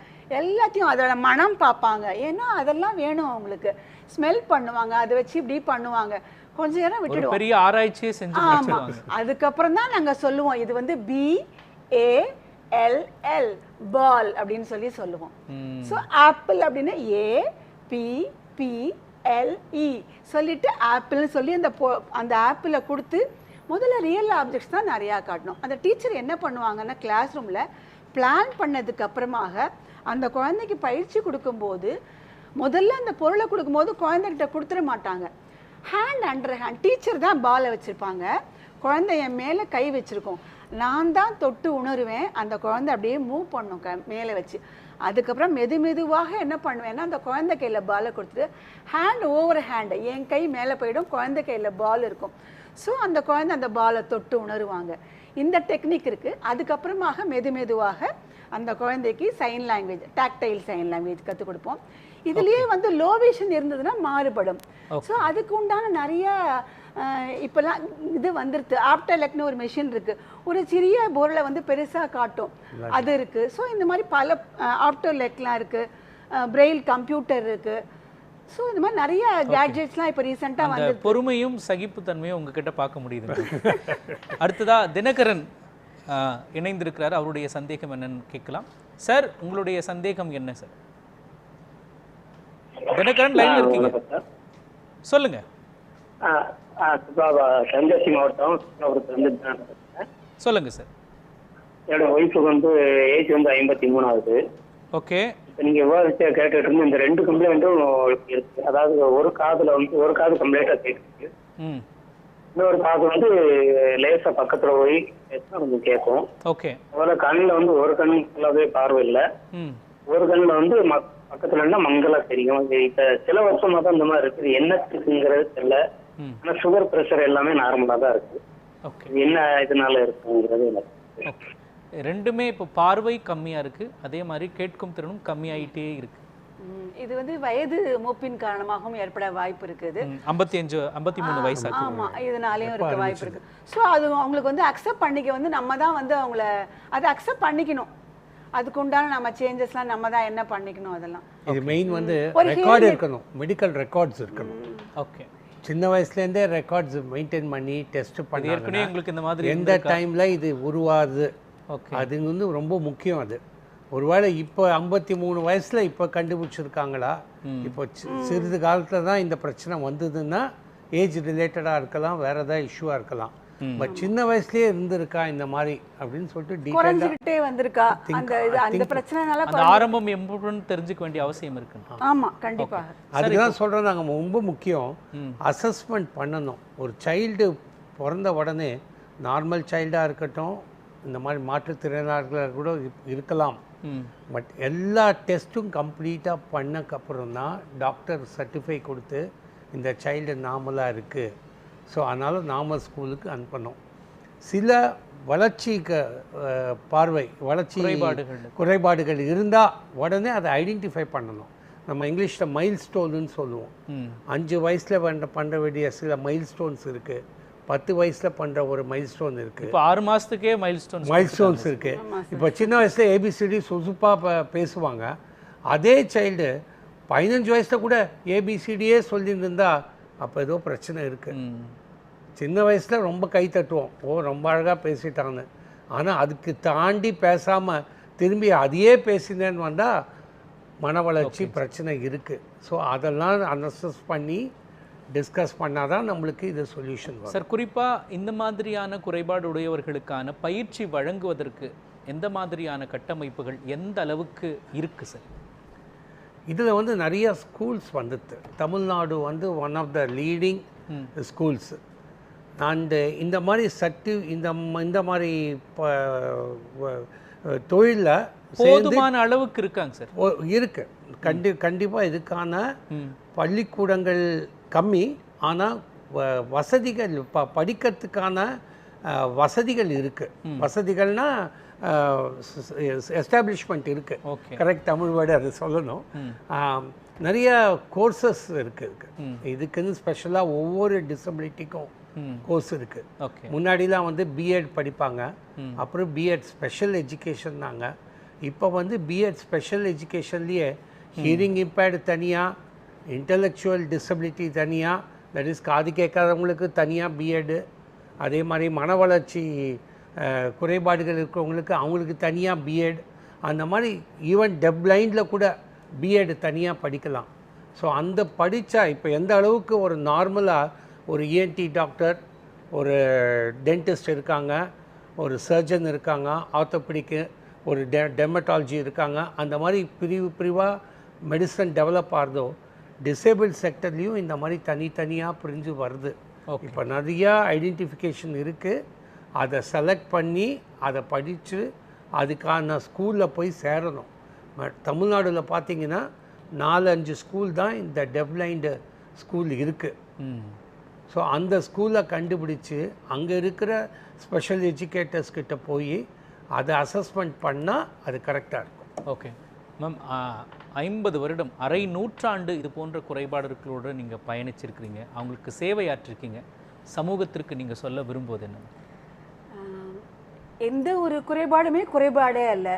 எல்லாத்தையும் அதோட மனம் பார்ப்பாங்க. ஏன்னா அதெல்லாம் வேணும் அவங்களுக்கு. ஸ்மெல் பண்ணுவாங்க அதை வச்சு இப்படி பண்ணுவாங்க. கொஞ்ச நேரம் விட்டுடுவோம். பெரிய ஆராய்ச்சியே செஞ்சு ஆமா. அதுக்கப்புறம் தான் நாங்க சொல்லுவோம். இது வந்து B A L L ball அப்படின்னு சொல்லி சொல்லுவோம். ஸோ ஆப்பிள் அப்படின்னு A P P L E சொல்லிட்டு ஆப்பிள்னு சொல்லி அந்த பொ- அந்த ஆப்பிளை கொடுத்து முதல்ல ரியல் ஆப்ஜெக்ட்ஸ் தான் நிறையா காட்டணும். அந்த டீச்சர் என்ன பண்ணுவாங்கன்னா கிளாஸ் ரூமில் பிளான் பண்ணதுக்கு அப்புறமாக அந்த குழந்தைக்கு பயிற்சி கொடுக்கும்போது முதல்ல அந்த பொருளை கொடுக்கும்போது குழந்தைகிட்ட கொடுத்துட மாட்டாங்க. ஹேண்ட் அண்டர் ஹேண்ட் டீச்சர் தான் பாலை வச்சுருப்பாங்க. குழந்தை என் மேலே கை வச்சுருக்கோம். நான் தான் தொட்டு உணருவேன். அந்த குழந்தை அப்படியே மூவ் பண்ணும் க மேலே வச்சு. அதுக்கப்புறம் மெது மெதுவாக என்ன பண்ணுவேன்னா அந்த குழந்தை கையில் பாலை கொடுத்துட்டு ஹேண்ட் ஓவர் ஹேண்டு என் கை மேலே போயிடும் குழந்தை கையில் பால் இருக்கும். ஸோ அந்த குழந்தை அந்த பாலை தொட்டு உணருவாங்க. இந்த டெக்னிக் இருக்குது அதுக்கப்புறமாக மெது மெதுவாக அந்த குழந்தைக்கு sign language dactyl sign language கற்றுக் கொடுப்போம். இதுலயே வந்து லோ விஷன் இருந்ததுன்னா மாறுபடும். ஸோ அதுக்கு உண்டான நிறைய இப்பெல்லாம் இது வந்துருது ஆப்டலெக்னு ஒரு மெஷின் இருக்கு. ஒரு சிறிய பொருளை வந்து பெருசா காட்டும். அது இருக்கு. ஸோ இந்த மாதிரி பல ஆப்டோலெக்லாம் இருக்கு. பிரெயில் கம்ப்யூட்டர் இருக்கு. ஸோ இந்த மாதிரி நிறைய கேட்ஜெட்ஸ்லாம் இப்போ ரீசெண்டாக வந்து பொறுமையும் சகிப்புத்தன்மையும் உங்ககிட்ட பார்க்க முடியுது அடுத்ததா தினகரன் இணைந்திருக்கிறார். அவருடைய சந்தேகம் என்னன்னு கேட்கலாம். சார் உங்களுடைய சந்தேகம் என்ன சார் தினகரன் லைன்ல இருக்கீங்க. சொல்லுங்க. தென்காசி மாவட்டம். சொல்லுங்க சார். என்னோட ஒய்ஃபுக்கு வந்து ஏஜ் வந்து ஐம்பத்தி மூணாவது. ஓகே. இப்போ நீங்கள் விவாதிச்ச கேட்டுட்டு இருந்து இந்த ரெண்டு கம்ப்ளைண்ட்டும் இருக்கு. அதாவது ஒரு காதுல வந்து ஒரு காது கம்ப்ளைண்ட்டாக ம். இன்னொரு காது வந்து லேசா பக்கத்துல போய் பேசினா கொஞ்சம் கேட்கும். ஓகே. அதுல கண்ணுல வந்து ஒரு கண்ணு ஃபுல்லாவே பார்வை இல்ல. ஒரு கண்ணுல வந்து பக்கத்துல இருந்தா மங்களா தெரியும். இது இப்ப சில வருஷமா தான் இந்த மாதிரி இருக்குது என்னத்துக்குங்கிறது தெரியல. ஆனா சுகர் பிரஷர் எல்லாமே நார்மலா தான் இருக்கு. என்ன இதனால இருக்குங்கிறது எனக்கு ரெண்டுமே இப்போ பார்வை கம்மியாக இருக்குது அதே மாதிரி கேட்கும் திறனும் கம்மியாயிட்டே இருக்கு. ம், இது வந்து வயது மூப்பின் காரணமாகவும் ஏற்பட வாய்ப்பு இருக்குது. ஐம்பத்தி அஞ்சு ஐம்பத்தி மூணு வயசாச்சு ஆமா. இதனாலயும் இருக்க வாய்ப்பு இருக்கு. ஸோ அது அவங்களுக்கு வந்து அக்செப்ட் பண்ணிக்க வந்து நம்ம தான் வந்து அவங்கள அதை அக்செப்ட் பண்ணிக்கணும். அதுக்கு உண்டான நம்ம சேஞ்சஸ்லாம் நம்ம தான் என்ன பண்ணிக்கணும் அதெல்லாம். இது மெயின் வந்து ரெக்கார்டு இருக்கணும். மெடிக்கல் ரெக்கார்ட்ஸ் இருக்கணும். ஓகே சின்ன வயசுலேருந்தே ரெக்கார்ட்ஸ் மெயின்டைன் பண்ணி டெஸ்ட் பண்ணி ஏற்கனவே உங்களுக்கு இந்த மாதிரி எந்த டைம்ல இது உருவாகுது? ஓகே அது வந்து ரொம்ப முக்கியம் அது. ஒருவேளை இப்போ ஐம்பத்தி மூணு வயசுல இப்போ கண்டுபிடிச்சிருக்காங்களா? இப்போ சிறிது காலத்துல தான் இந்த பிரச்சனை வந்ததுன்னா ஏஜ் ரிலேட்டடாக இருக்கலாம் வேற ஏதாவது இஷ்யூவாக இருக்கலாம். பட் சின்ன வயசுலயே இருந்திருக்கா இந்த மாதிரி அப்படின்னு சொல்லிட்டு குறைஞ்சிக்கிட்டே வந்திருக்கா? அந்த இது அந்த பிரச்சனைனால அந்த ஆரம்பம் எம்புன்னு தெரிஞ்சுக்க வேண்டிய அவசியம் இருக்கு ஆமா கண்டிப்பாக அதுக்கு தான் சொல்கிறோம் நாங்கள் ரொம்ப முக்கியம். அசஸ்மெண்ட் பண்ணணும். ஒரு சைல்டு பிறந்த உடனே நார்மல் சைல்டாக இருக்கட்டும் இந்த மாதிரி மாற்றுத்திறனாளர்களாக கூட இரு- இருக்கலாம். பட் எல்லா டெஸ்ட்டும் கம்ப்ளீட்டாக பண்ணக்கப்புறம் தான் டாக்டர் சர்டிஃபை கொடுத்து இந்த சைல்டு நார்மலாக இருக்குது ஸோ அதனால் நார்மல் ஸ்கூலுக்கு அனுப்பணும். சில வளர்ச்சி க- பார்வை வளர்ச்சி குறைபாடுகள். குறைபாடுகள் இருந்தால் உடனே அதை ஐடென்டிஃபை பண்ணணும். நம்ம இங்கிலீஷில் மைல் ஸ்டோனுன்னு சொல்லுவோம் அஞ்சு வயசில் பண்ண பண்ண வேண்டிய சில மைல் ஸ்டோன்ஸ் இருக்குது பத்து வயசில் பண்ணுற ஒரு மைல் ஸ்டோன் இருக்குது இப்போ ஆறு மாசத்துக்கே மைல் ஸ்டோன் மைல் ஸ்டோன்ஸ் இருக்கு இப்போ சின்ன வயசுல ஏபிசிடி சுசுப்பாக பேசுவாங்க. அதே சைல்டு பதினஞ்சு வயசுல கூட ஏபிசிடியே சொல்லியிருந்தா அப்போ ஏதோ பிரச்சனை இருக்கு. சின்ன வயசுல ரொம்ப கை தட்டுவோம். ஓ ரொம்ப அழகா பேசிட்டான்னு. ஆனா அதுக்கு தாண்டி பேசாம திரும்பி அதையே பேசினேன்னு வந்தா மன வளர்ச்சி பிரச்சனை இருக்கு. ஸோ அதெல்லாம் அனசஸ் பண்ணி டிஸ்கஸ் பண்ணாதான் நம்மளுக்கு இது சொல்யூஷன் சார் குறிப்பா இந்த மாதிரியான குறைபாடு உடையவர்களுக்கான பயிற்சி வழங்குவதற்கு எந்த மாதிரியான கட்டமைப்புகள் எந்த அளவுக்கு இருக்கு சார்? இதில் வந்து நிறைய ஸ்கூல்ஸ் வந்துட்டு. தமிழ்நாடு வந்து one of the leading schools and இந்த மாதிரி சர்டி இந்த இந்த மாதிரி தொழிலில் போதுமான அளவுக்கு இருக்காங்க சார். இருக்கு. கண்டி கண்டிப்பாக இதுக்கான பள்ளிக்கூடங்கள் கம்மி. ஆனால் வசதிகள் ப படிக்கிறதுக்கான வசதிகள் இருக்கு. வசதிகள்னா எஸ்டாப்ளிஷ்மெண்ட் இருக்கு. Okay. கரெக்ட் தமிழ் வேர்டு அது சொல்லணும். நிறைய கோர்சஸ் இருக்கு இதுக்கு இதுக்குன்னு ஸ்பெஷலாக ஒவ்வொரு டிசபிலிட்டிக்கும் கோர்ஸ் இருக்கு. ஓகே. முன்னாடிலாம் வந்து பிஎட் படிப்பாங்க. அப்புறம் பிஎட் ஸ்பெஷல் எஜுகேஷன்னாங்க இப்போ வந்து பிஎட் ஸ்பெஷல் எஜுகேஷன்லேயே ஹியரிங் இம்பேர்டு தனியாக இன்டலெக்சுவல் டிசபிலிட்டி தனியாக தட் இஸ் காது கேட்காதவங்களுக்கு தனியாக பிஎட்டு அதே மாதிரி மன வளர்ச்சி குறைபாடுகள் இருக்கிறவங்களுக்கு அவங்களுக்கு தனியாக பிஎட் அந்த மாதிரி ஈவன் டெப் லைனில் கூட பிஎட் தனியாக படிக்கலாம். ஸோ அந்த படித்தா இப்போ எந்த அளவுக்கு ஒரு நார்மலாக ஒரு இஎன்டி டாக்டர் ஒரு டென்டிஸ்ட் இருக்காங்க ஒரு சர்ஜன் இருக்காங்க ஆர்த்தோபெடிக்கு ஒரு டெ டெமட்டாலஜி இருக்காங்க அந்த மாதிரி பிரிவு பிரிவாக மெடிசன் டெவலப் ஆகுதோ டிசேபிள் செக்டர்லேயும் இந்த மாதிரி தனித்தனியாக பிரிஞ்சு வருது. இப்போ நிறையா ஐடென்டிஃபிகேஷன் இருக்குது அதை செலக்ட் பண்ணி அதை படித்து அதுக்கான ஸ்கூலில் போய் சேரணும். தமிழ்நாடுல பார்த்தீங்கன்னா நாலு அஞ்சு ஸ்கூல் தான் இந்த டெப்ளைண்டு ஸ்கூல் இருக்குது ஸோ அந்த ஸ்கூலை கண்டுபிடிச்சு அங்கே இருக்கிற ஸ்பெஷல் எஜுகேட்டர்ஸ் கிட்ட போய் அதை அசஸ்மெண்ட் பண்ணால் அது கரெக்டாக இருக்கும். ஓகே மேம் ஐம்பது வருடம் அரை நூற்றாண்டு இது போன்ற குறைபாடுகளோடு நீங்கள் பயணிச்சிருக்கிறீங்க. அவங்களுக்கு சேவையாற்றிருக்கீங்க. சமூகத்திற்கு நீங்கள் சொல்ல விரும்புவது என்ன? எந்த ஒரு குறைபாடுமே குறைபாடே அல்ல.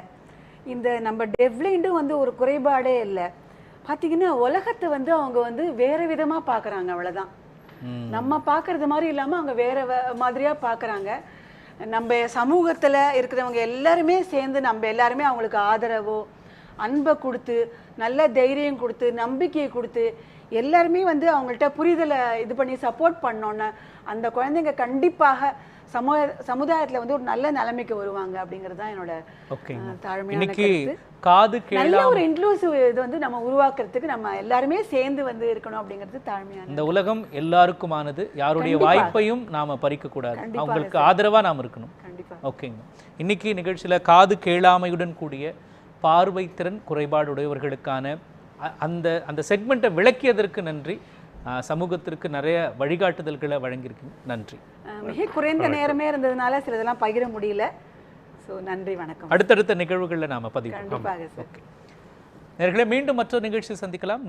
இந்த நம்ம டெவ்லைண்டும் வந்து ஒரு குறைபாடே இல்லை. பார்த்தீங்கன்னா உலகத்தை வந்து அவங்க வந்து வேற விதமாக பார்க்குறாங்க அவ்வளோதான் நம்ம பார்க்கறது மாதிரி இல்லாமல் அவங்க வேற வ- மாதிரியா பார்க்குறாங்க நம்ம சமூகத்தில் இருக்கிறவங்க எல்லாருமே சேர்ந்து நம்ம எல்லாருமே அவங்களுக்கு ஆதரவோ அன்பை கொடுத்து நல்ல தைரியம் கொடுத்து நம்பிக்கையை கொடுத்து எல்லாருமே வந்து அவங்கள்ட்ட புரிதலை இது பண்ணி சப்போர்ட் பண்ணோன்னே அந்த குழந்தைங்க கண்டிப்பாக சமூக சமுதாயத்தில் வந்து ஒரு நல்ல நிலைமைக்கு வருவாங்க அப்படிங்கிறது தான் என்னோட தாழ்மையான காது நல்ல ஒரு இன்க்ளூசிவ் இது வந்து நம்ம உருவாக்குறதுக்கு நம்ம எல்லாருமே சேர்ந்து வந்து இருக்கணும் அப்படிங்கிறது தாழ்மையான இந்த உலகம் எல்லாருக்குமானது. யாருடைய. வாய்ப்பையும் நாம பறிக்க கூடாது கண்டிப்பாக அவங்களுக்கு. ஆதரவா நாம் இருக்கணும். ஓகேங்க. இன்னைக்கு நிகழ்ச்சியில காது கேளாமையுடன் கூடிய பார்வை திறன் குறைபாடு உடையவர்களுக்கான அ- அந்த அந்த செக்மெண்ட்டை விளக்கியதற்கு நன்றி. சமூகத்திற்கு நிறைய வழிகாட்டுதல்களை வழங்கியிருக்கீங்க நன்றி. மிக குறைந்த நேரமே இருந்ததுனால சிலதெல்லாம் பகிர முடியல. ஸோ நன்றி வணக்கம். அடுத்தடுத்த நிகழ்வுகளில் நாம பதிவு கண்டிப்பாக நேர்களே மீண்டும் மற்றொரு நிகழ்ச்சி சந்திக்கலாம்.